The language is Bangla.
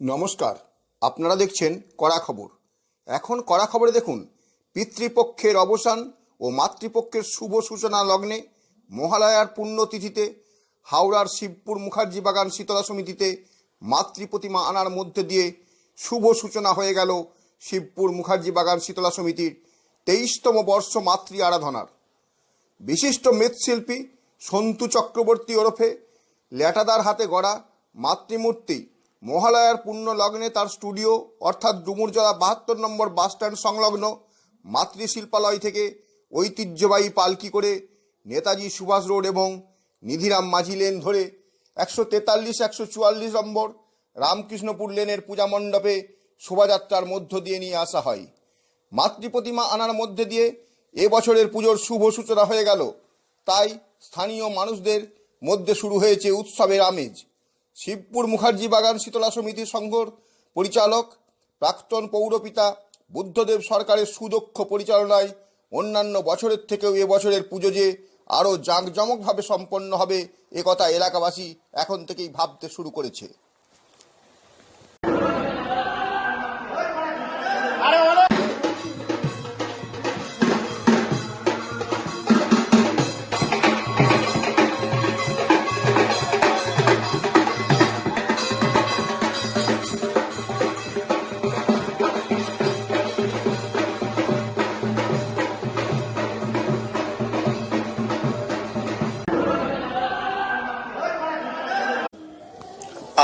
নমস্কার, আপনারা দেখছেন কড়া খবর। এখন কড়া খবরে দেখুন, পিতৃপক্ষের অবসান ও মাতৃপক্ষের শুভ সূচনা লগ্নে মহালয়ার পুণ্যতিথিতে হাওড়ার শিবপুর মুখার্জি বাগান শীতলা সমিতিতে মাতৃ প্রতিমা আনার মধ্যে দিয়ে শুভ সূচনা হয়ে গেল শিবপুর মুখার্জি বাগান শীতলা সমিতির তেইশতম বর্ষ মাতৃ আরাধনার। বিশিষ্ট মৃৎশিল্পী সন্তু চক্রবর্তী ওরফে ল্যাটাদার হাতে গড়া মাতৃমূর্তি মহালয়ার পুণ্য লগ্নে তার স্টুডিও, অর্থাৎ ডুমুরজলা বাহাত্তর নম্বর বাসস্ট্যান্ড সংলগ্ন মাতৃশিল্পালয় থেকে ঐতিহ্যবাহী পালকি করে নেতাজি সুভাষ রোড এবং নিধিরাম মাঝি লেন ধরে একশো তেতাল্লিশ, একশো চুয়াল্লিশ নম্বর রামকৃষ্ণপুর লেনের পূজা মণ্ডপে শোভাযাত্রার মধ্য দিয়ে নিয়ে আসা হয়। মাতৃ প্রতিমা আনার মধ্যে দিয়ে এ বছরের পুজোর শুভ সূচনা হয়ে গেল। তাই স্থানীয় মানুষদের মধ্যে শুরু হয়েছে উৎসবের আমেজ। শিবপুর মুখার্জি বাগান শীতলা সমিতি সংঘর পরিচালক, প্রাক্তন পৌরপিতা, বুদ্ধদেব সরকারের সুদক্ষ পরিচালনায় অন্যান্য বছরের থেকেও এ বছরের পুজো যে আরও জাঁকজমকভাবে সম্পন্ন হবে, একথা এলাকাবাসী এখন থেকেই ভাবতে শুরু করেছে।